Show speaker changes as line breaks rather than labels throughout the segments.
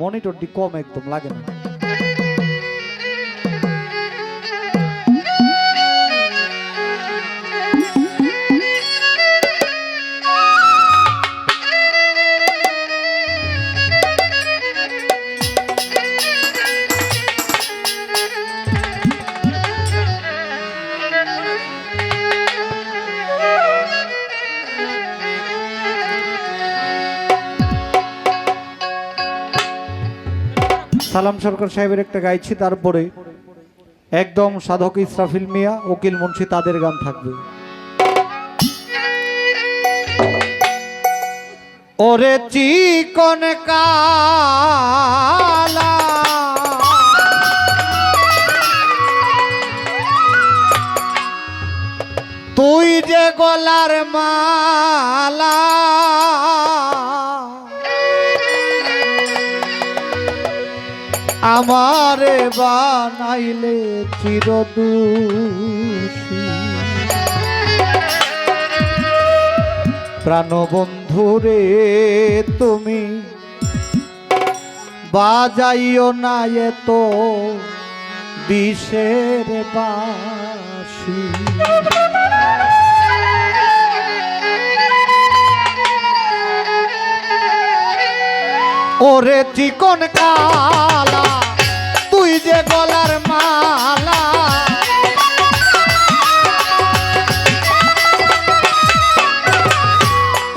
মনিটরটি কম একদম লাগে না। সরকার সাহেবের একটা গাইছি, তারপরে একদম সাধক ইসরাফিল মিয়া, উকিল মুন্সি, তাদের গান থাকবে। ওরে চিকন কালা। তুই যে গলার মালা আমারে বানাইলে চিরদুষী। প্রাণবন্ধুরে তুমি বাজাইও না এত বিষের বাসী। ওরে চিকন কালা তুই যে গলার মালা।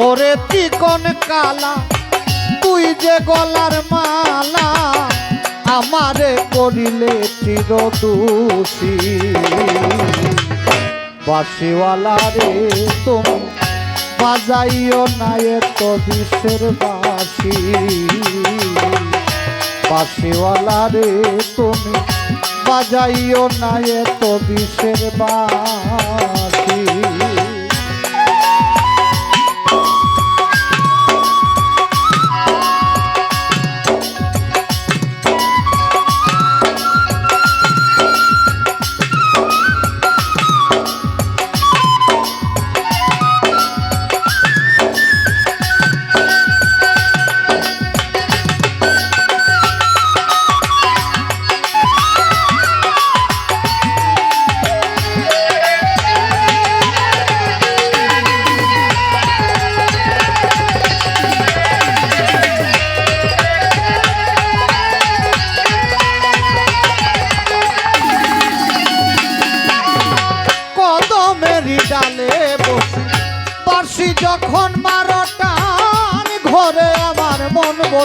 ওরে চিকন কালা, তুই যে গলার মালা, আমারে করিলে চিরদুষী। বাসিওয়ালা রে তুমি, বাজাইও না এত বিষের বাসি বাসিওয়ালা রে তুমি বাজাইও না এত বিষের বাসি।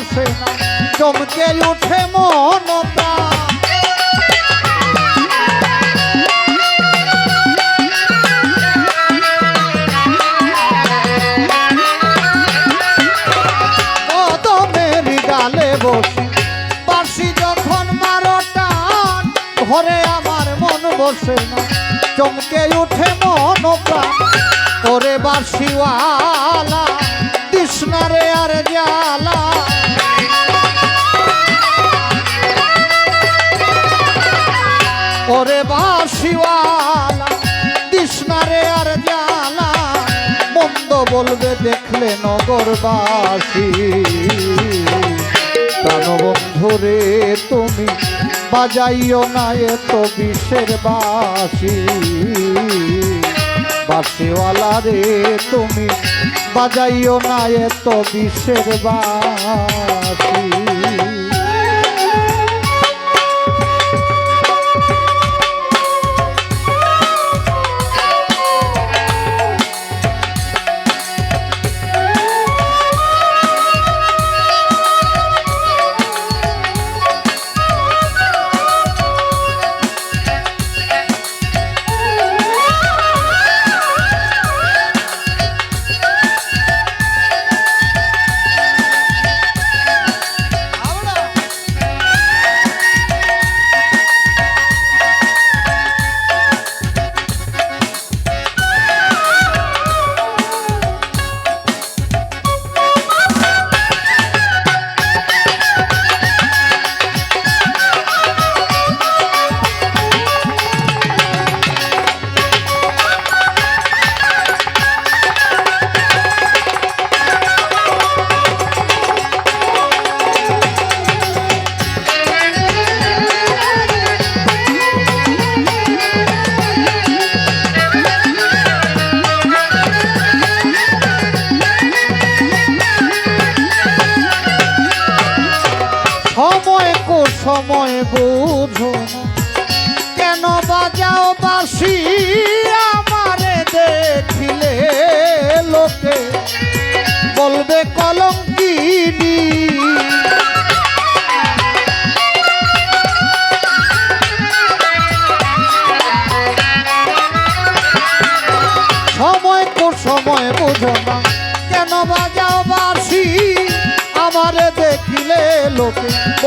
বসে চমকে উঠে মন মারো ঘরে আমার মন বসে না। চমকে উঠে মন ওরে বাসিওয়ালা দেখলে নগরবাসী। প্রাণবন্ধুরে, তুমি বাজাইও না এত বিশ্বের বাসি। বাসিওয়ালা রে, তুমি বাজাইও না এত বিশ্বের বাসি।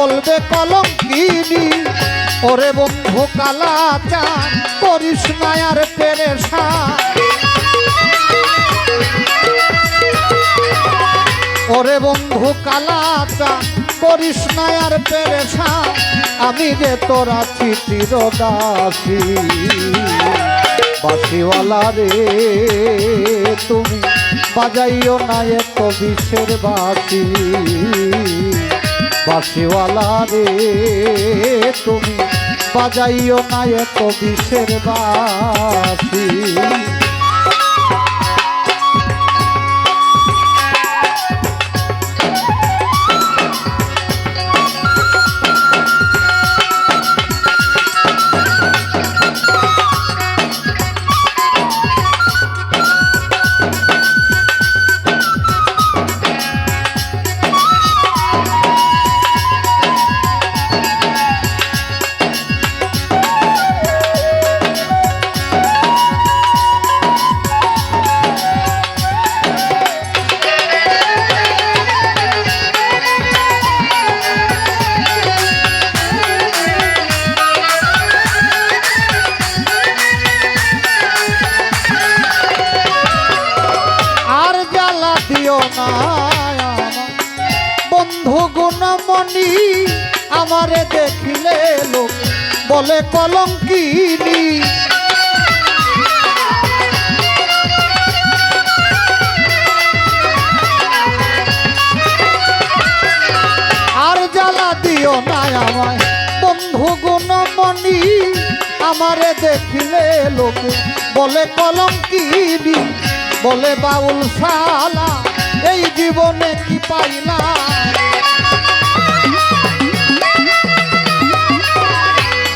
বলবে কলঙ্কিনী। ওরে বন্ধু কালা চান করিস না আর ওরে বন্ধু কালা চান করিস না আর পেরেশা আমি যে তোরা চিঠির দাসী বাসিওয়ালা রে, তুমি বাজাইও না এত বাসি বাসিওয়ালা রে তুমি বাজাইও না এত বিষের বাসি আমারে দেখিলে লোক বলে কলঙ্কিনী। আর জ্বালা দিও না আমায়, বন্ধু গুণমণি, আমারে দেখিলে লোকে বলে কলঙ্কিনী। বলে বাউল শালা, এই জীবনে কি পাইলা?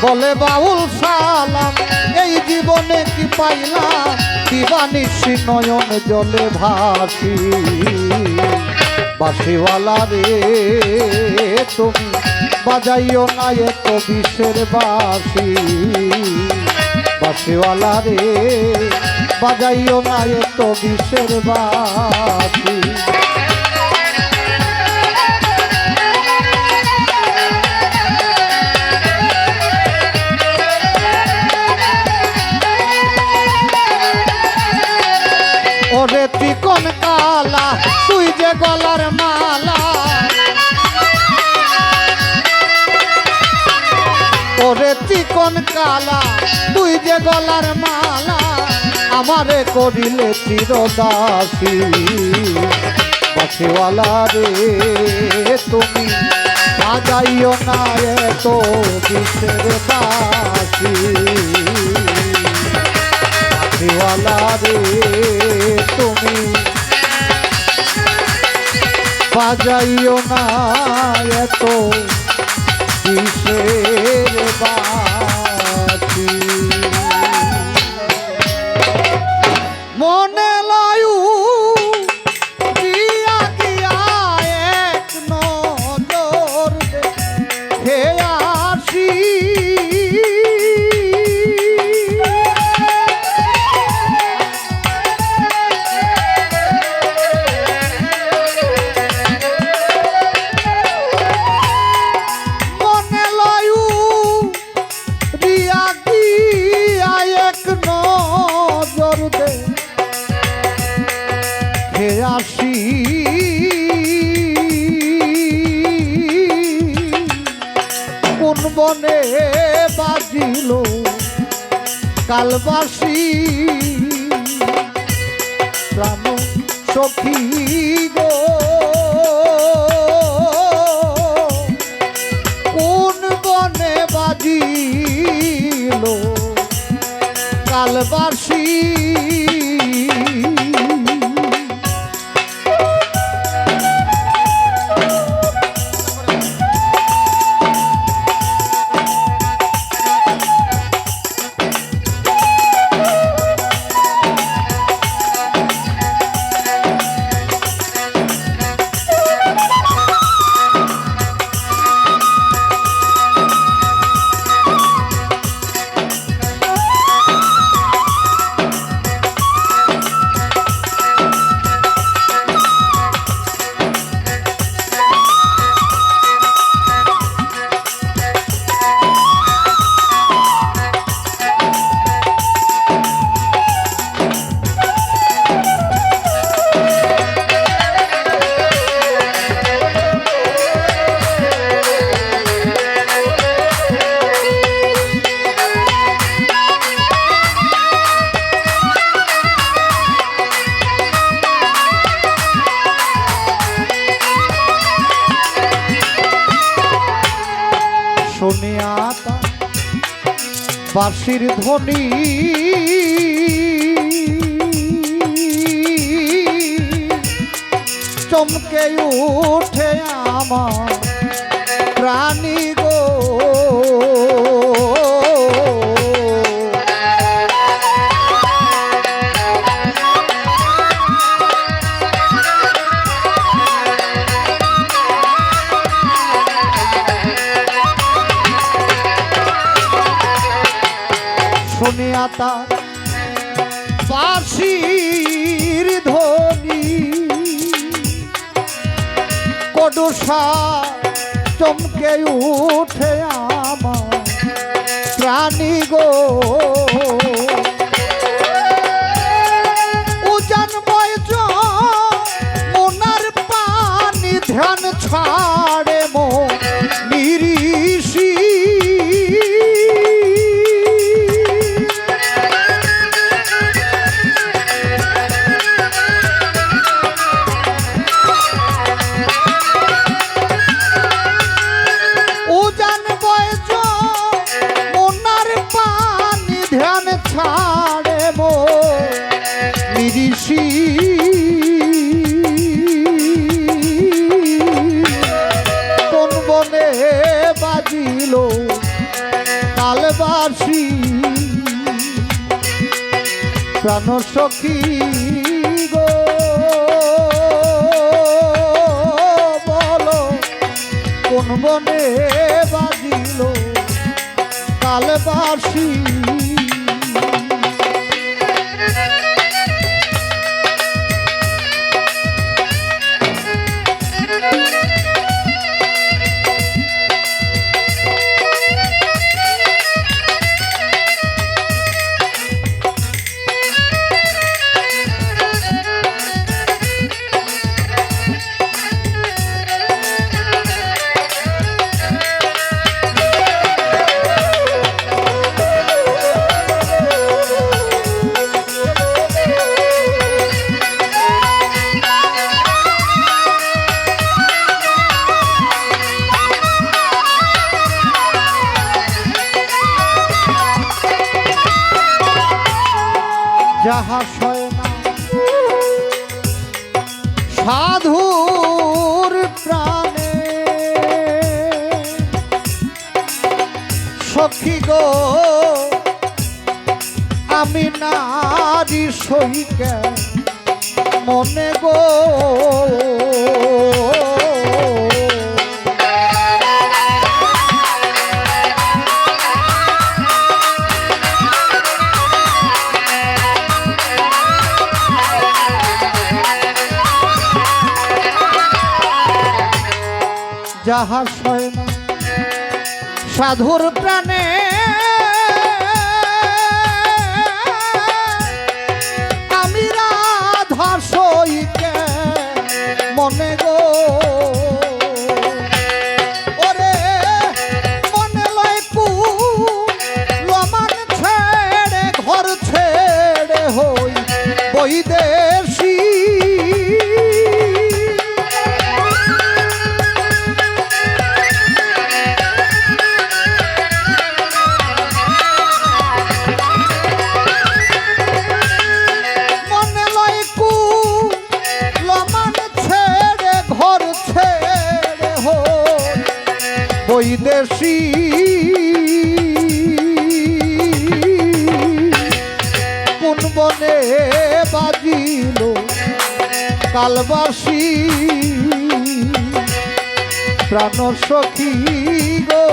বলে, বাউল সালাম, এই জীবনে কি পাইলাম? দিবানিসি নয়ন জলে ভাসি। বাসিওয়ালা রে, তুমি বাজাইও না এত বিষের বাসি বাসিওয়ালা রে, বাজাইও না এত বিষের বাসি ওরে চিকন কালা? তুই যে গলার মালা। ওরে চিকন কালা? তুই যে গলার মালা। আমারে করিলে চিরদাসী। বাসিওয়ালা রে, তুমি বাজাইও না এত বিষের বাসি বাসিওয়ালা রে তুমি বাজাইও না এত কিসের বাসি বনে বাজিল কালবাসী। প্রাণ সখী গো কোন বনে বাজিল কালবাসী? বাঁশির ধ্বনি। চমকে উঠে আমার প্রাণী শুনিয়া তার বাঁশির ধ্বনি। কডুসা চমকে উঠে আমার প্রাণী গো। প্রাণ সখী গো। বলো কোন বনে বাজিল কালবাসী সাধুর প্রাণে। সখী গো আমি নারী সহিকা মনে গো। যাহা সয় না সাধুর প্রাণে কালবাসী। প্রাণ সখী গো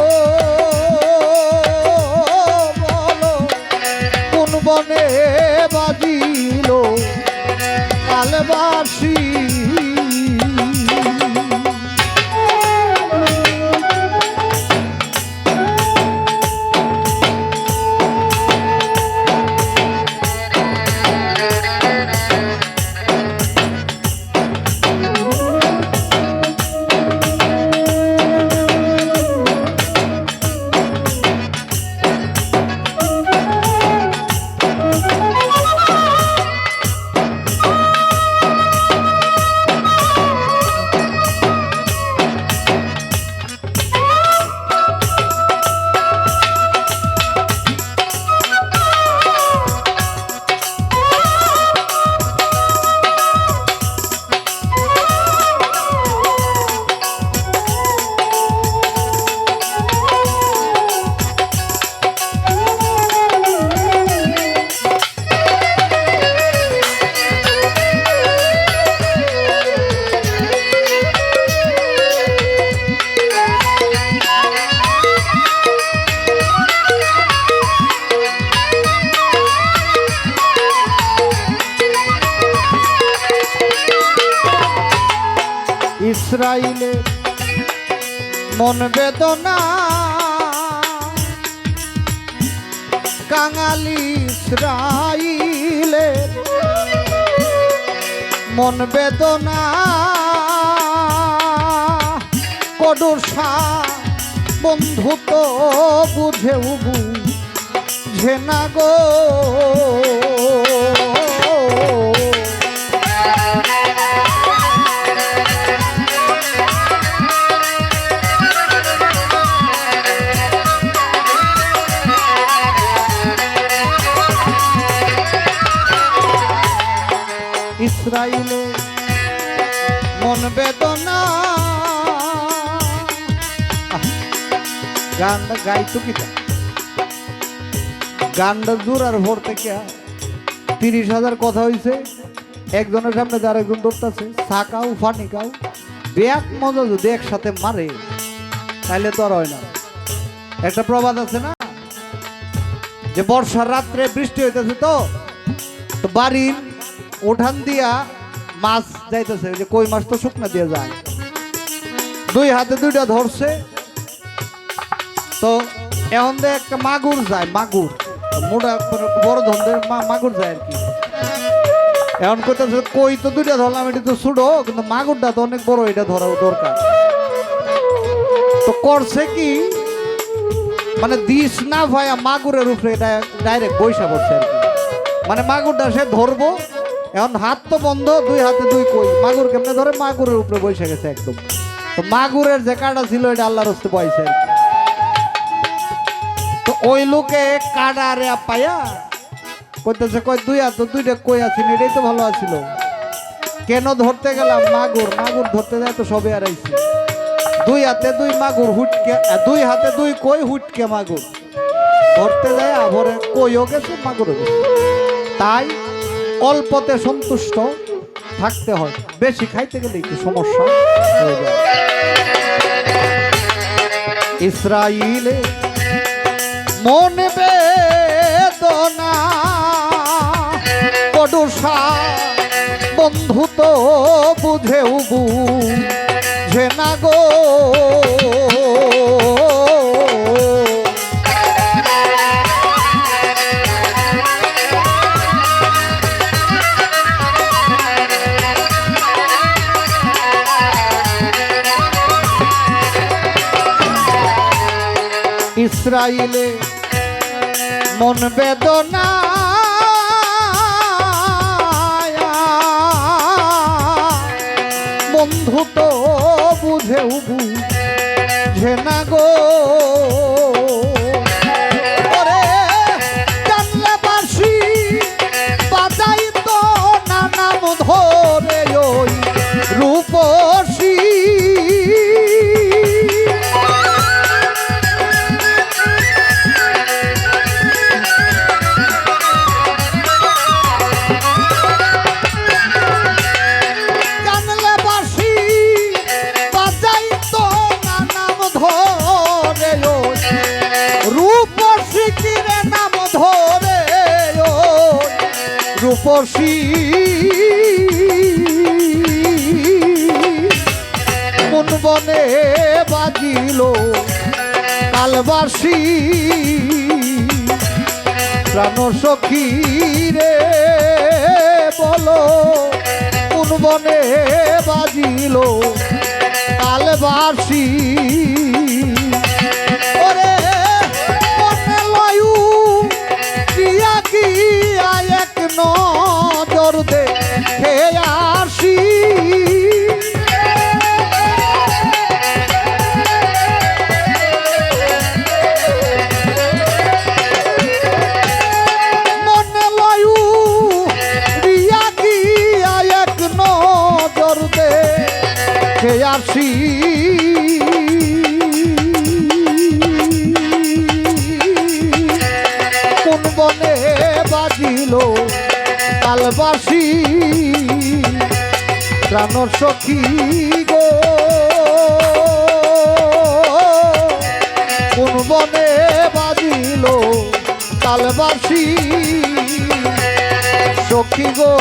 কোন বনে বাজিল কালবাসী? ইসরাইলে মন বেদনা কাঙালি ইসরাইলে মন বেদনা কডুসা বন্ধু তো বুঝে বুঝে গো। গানটা গাইতো কিটা গানটা জোর আর ভোর থেকে তিরিশ হাজার কথা হয়েছে একজনের সামনে যার একজন দৌড়তেছে, সাকাও, ফানিকাও ব্যাগ মজা যদি একসাথে মারে তাহলে তো আর হয় না। একটা প্রবাদ আছে না? যে বর্ষার রাত্রে বৃষ্টি হইতেছে তো তো বাড়ির উঠান দিয়া মাছ যাইতেছে, যে কই মাছ তো শুকনা দিয়ে যায়। দুই হাতে দুইটা ধরছে তো এখন একটা মাগুর যায়, মাগুর। মোটা বড় ধরনের মাগুর যায় আর কি। এখন কইতেছে, কই তো দুইটা ধরলাম, এটা তো ছুটো, কিন্তু মাগুরটা তো অনেক বড়, এটা ধরা দরকার। তো করছে কি মানে দিস না ভাইয়া মাগুরের উপরে এটা ডাইরেক্ট বৈশা পড়ছে আর কি। মানে মাগুরটা সে ধরবো, এখন হাত তো বন্ধ, দুই হাতে দুই কই। মাগুর কেমনে ধরে? মাগুরের উপরে বসে গেছে একদম। তো মাগুরের যে কাটা ছিল, এটা আল্লাহর হস্তে বয়সে আর কি। ওই লোকে কাটা রে পায়া কইতেছে, কই, দুই হাত দুইটা কই আছেন এটাই তো ভালো আছিল। কেন ধরতে গেলাম? মাগুর মাগুর ধরতে যায় তো সবে আর আইছি। দুই হাতে দুই মাগুর হুটকে দুই হাতে দুই কই হুটকে মাগুর। ধরতে যায়, আভরে কইও গেছে, মাগুরও গেছে। তাই অল্পতে সন্তুষ্ট থাকতে হয়। বেশি খাইতে গেলে একটু সমস্যা হয়ে যায়। ইসরাইলে মন বেদনা। কডুসা বন্ধু তো বুঝেও বুঝে না গো। ইসরাইলে মন বেদনা বন্ধু তো প্রাণ সখী রে বলো কোন বনে বাজিল কালবাসী কালবাসী প্রাণ সখী গো। কোন বনে বাজিল কালবাসী সখী গো।